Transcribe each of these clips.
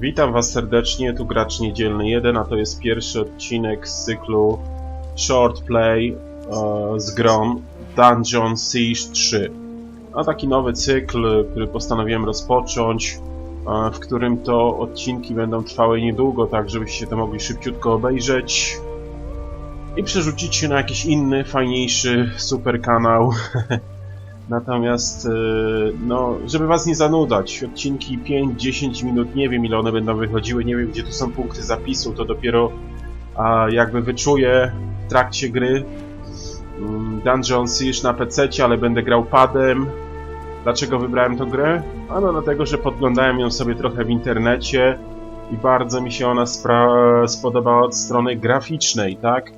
Witam Was serdecznie, tu Gracz Niedzielny 1, a to jest pierwszy odcinek z cyklu Short Play e, z grą Dungeon Siege 3. A taki nowy cykl, który postanowiłem rozpocząć, e, w którym to odcinki będą trwały niedługo, tak żebyście to mogli szybciutko obejrzeć i przerzucić się na jakiś inny, fajniejszy super kanał. Natomiast, e, no, żeby was nie zanudzać, odcinki 5-10 minut, nie wiem ile one będą wychodziły, nie wiem gdzie tu są punkty zapisu, to dopiero a, jakby wyczuję w trakcie gry. Mm, Dungeon Siege na PC, ale będę grał padem. Dlaczego wybrałem tę grę? Ano dlatego, że podglądałem ją sobie trochę w internecie i bardzo mi się ona spodobała od strony graficznej, tak?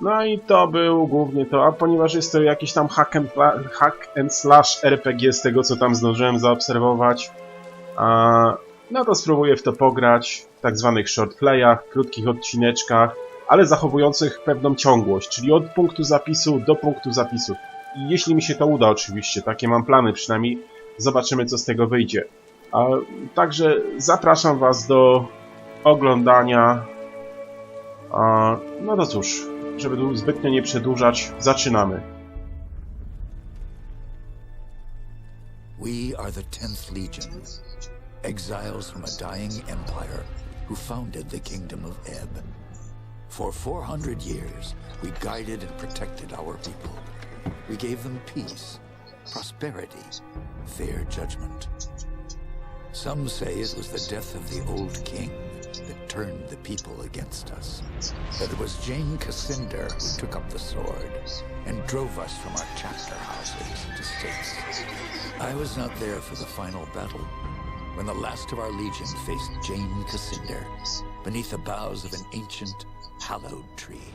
No i to był głównie to, a ponieważ jest to jakiś tam hack and, hack and slash RPG z tego co tam zdążyłem zaobserwować, a, no to spróbuję w to pograć w tak zwanych short playach, krótkich odcineczkach, ale zachowujących pewną ciągłość, czyli od punktu zapisu do punktu zapisu. I jeśli mi się to uda oczywiście, takie mam plany przynajmniej, zobaczymy co z tego wyjdzie. A, także zapraszam Was do oglądania. A, no to cóż, żeby tu zbytnio nie przedłużać, zaczynamy. We are the 10th Legion, exiles from a dying empire who founded the Kingdom of Ebb. For 400 years, we guided and protected our people. We gave them peace, prosperity, fair judgment. Some say it was the death of the old king that turned the people against us. That it was Jane Cassinder who took up the sword and drove us from our chapter houses to states. I was not there for the final battle, when the last of our legion faced Jane Cassinder beneath the boughs of an ancient, hallowed tree.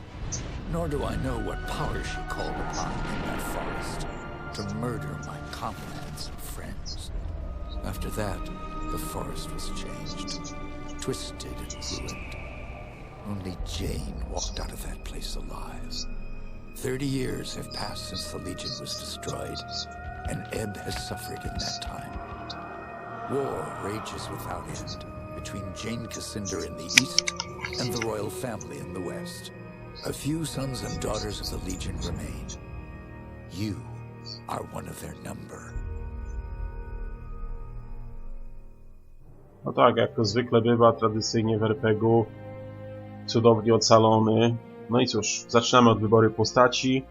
Nor do I know what power she called upon in that forest to murder my comrades and friends. After that, the forest was changed, twisted and ruined. Only Jane walked out of that place alive. Thirty years have passed since the Legion was destroyed, and Ebb has suffered in that time. War rages without end between Jane Cassinder in the east and the royal family in the west. A few sons and daughters of the Legion remain. You are one of their number. No tak, jak to zwykle bywa tradycyjnie w RPG-u, cudownie ocalony. No i cóż, zaczynamy od wyboru postaci.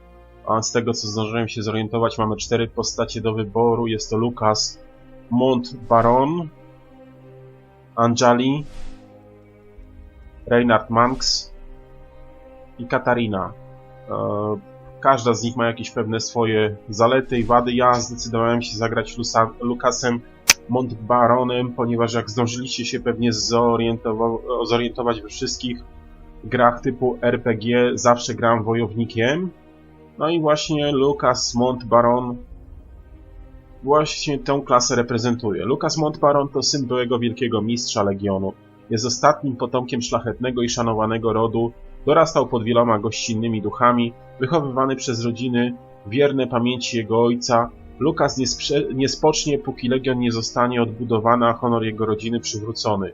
A z tego co zdążyłem się zorientować, mamy cztery postacie do wyboru. Jest to Lucas Montbaron, Anjali, Reinhard Manx i Katarina. E, Każda z nich ma jakieś pewne swoje zalety i wady. Ja zdecydowałem się zagrać Lusa, Lucasem Montbaronem, ponieważ jak zdążyliście się pewnie zorientowa- zorientować we wszystkich grach typu RPG, zawsze gram wojownikiem. No i właśnie Lucas Montbaron właśnie tę klasę reprezentuje. Lucas Montbaron to syn byłego wielkiego mistrza Legionu. Jest ostatnim potomkiem szlachetnego i szanowanego rodu, dorastał pod wieloma gościnnymi duchami, wychowywany przez rodziny wierne pamięci jego ojca, Lukas nie, nie spocznie, póki Legion nie zostanie odbudowany, a honor jego rodziny przywrócony.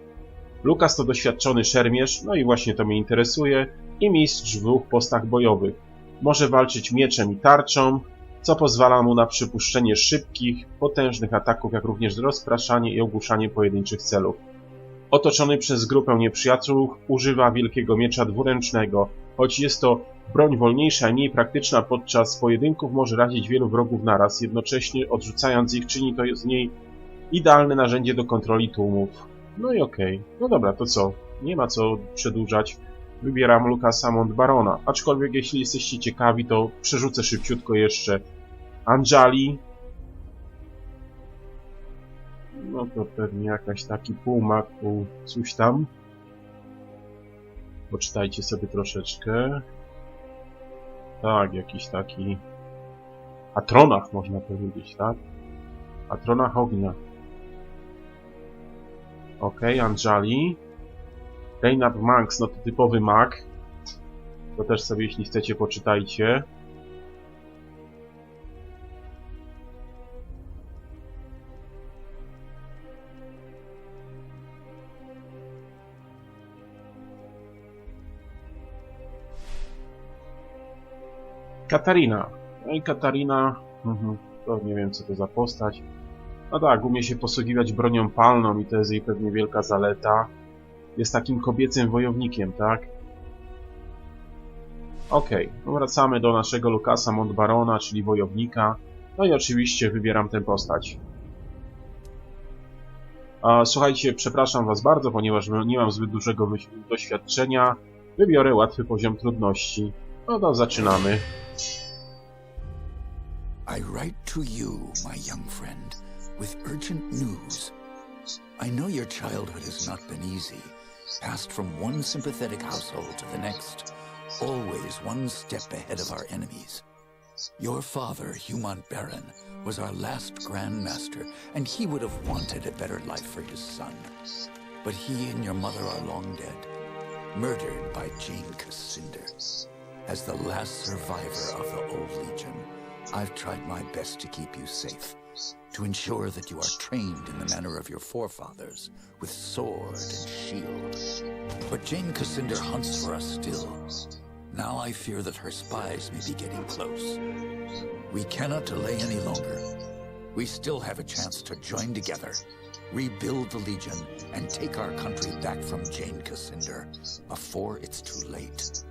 Lukas to doświadczony szermierz, no i właśnie to mnie interesuje, i mistrz w dwóch postach bojowych. Może walczyć mieczem i tarczą, co pozwala mu na przypuszczenie szybkich, potężnych ataków, jak również rozpraszanie i ogłuszanie pojedynczych celów. Otoczony przez grupę nieprzyjaciół, używa wielkiego miecza dwuręcznego. Choć jest to broń wolniejsza i mniej praktyczna podczas pojedynków, może razić wielu wrogów naraz, jednocześnie odrzucając ich czyni to z niej idealne narzędzie do kontroli tłumów. No i okej. No dobra, to co? Nie ma co przedłużać. Wybieram Lukasa Montbarona. Aczkolwiek jeśli jesteście ciekawi, to przerzucę szybciutko jeszcze Anjali. No to pewnie jakaś taki półmak, pół coś tam. Poczytajcie sobie troszeczkę. Tak, jakiś taki... Atronach można powiedzieć, tak? Atronach ognia. Okej, okay, Anjali. Reinhard Manx, no to typowy mag. To też sobie, jeśli chcecie, poczytajcie. Katarina. No i Katarina, mhm, to nie wiem co to za postać. No tak, umie się posługiwać bronią palną i to jest jej pewnie wielka zaleta. Jest takim kobiecym wojownikiem, tak? Okej, no wracamy do naszego Lukasa Montbarona, czyli wojownika. No i oczywiście wybieram tę postać. A, słuchajcie, przepraszam was bardzo, ponieważ nie mam zbyt dużego doświadczenia. Wybiorę łatwy poziom trudności. No to zaczynamy. I write to you, my young friend, with urgent news. I know your childhood has not been easy, passed from one sympathetic household to the next, always one step ahead of our enemies. Your father, Humont Baron, was our last Grand Master, and he would have wanted a better life for his son. But he and your mother are long dead, murdered by Jane Cassinder. As the last survivor of the Old Legion, I've tried my best to keep you safe, to ensure that you are trained in the manner of your forefathers, with sword and shield. But Jane Cassinder hunts for us still. Now I fear that her spies may be getting close. We cannot delay any longer. We still have a chance to join together, rebuild the Legion, and take our country back from Jane Cassinder before it's too late.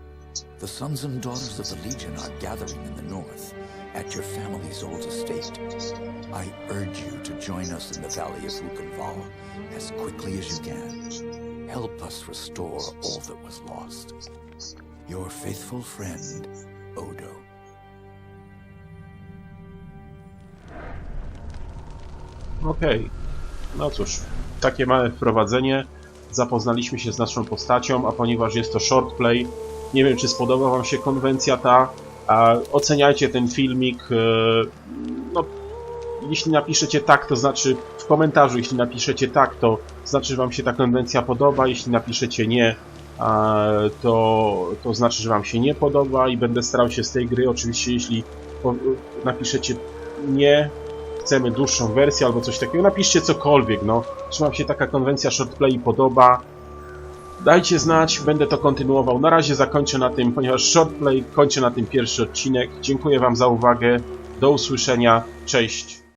The sons and daughters of the Legion are gathering in the north at your family's old estate. I urge you to join us in the Valley of Buchenwald as quickly as you can. Help us restore all that was lost. Your faithful friend, Odo. Okej. No cóż, takie małe wprowadzenie. Zapoznaliśmy się z naszą postacią, a ponieważ jest to shortplay, nie wiem czy spodoba Wam się konwencja ta, oceniajcie ten filmik. e, No, jeśli napiszecie tak, to znaczy w komentarzu, jeśli napiszecie tak, to znaczy, że Wam się ta konwencja podoba, jeśli napiszecie nie, to, to znaczy, że Wam się nie podoba i będę starał się z tej gry, oczywiście jeśli napiszecie nie, chcemy dłuższą wersję albo coś takiego, napiszcie cokolwiek, no. Czy wam się taka konwencja shortplay podoba? Dajcie znać, będę to kontynuował. Na razie zakończę na tym, ponieważ shortplay kończę na tym pierwszy odcinek. Dziękuję wam za uwagę. Do usłyszenia. Cześć.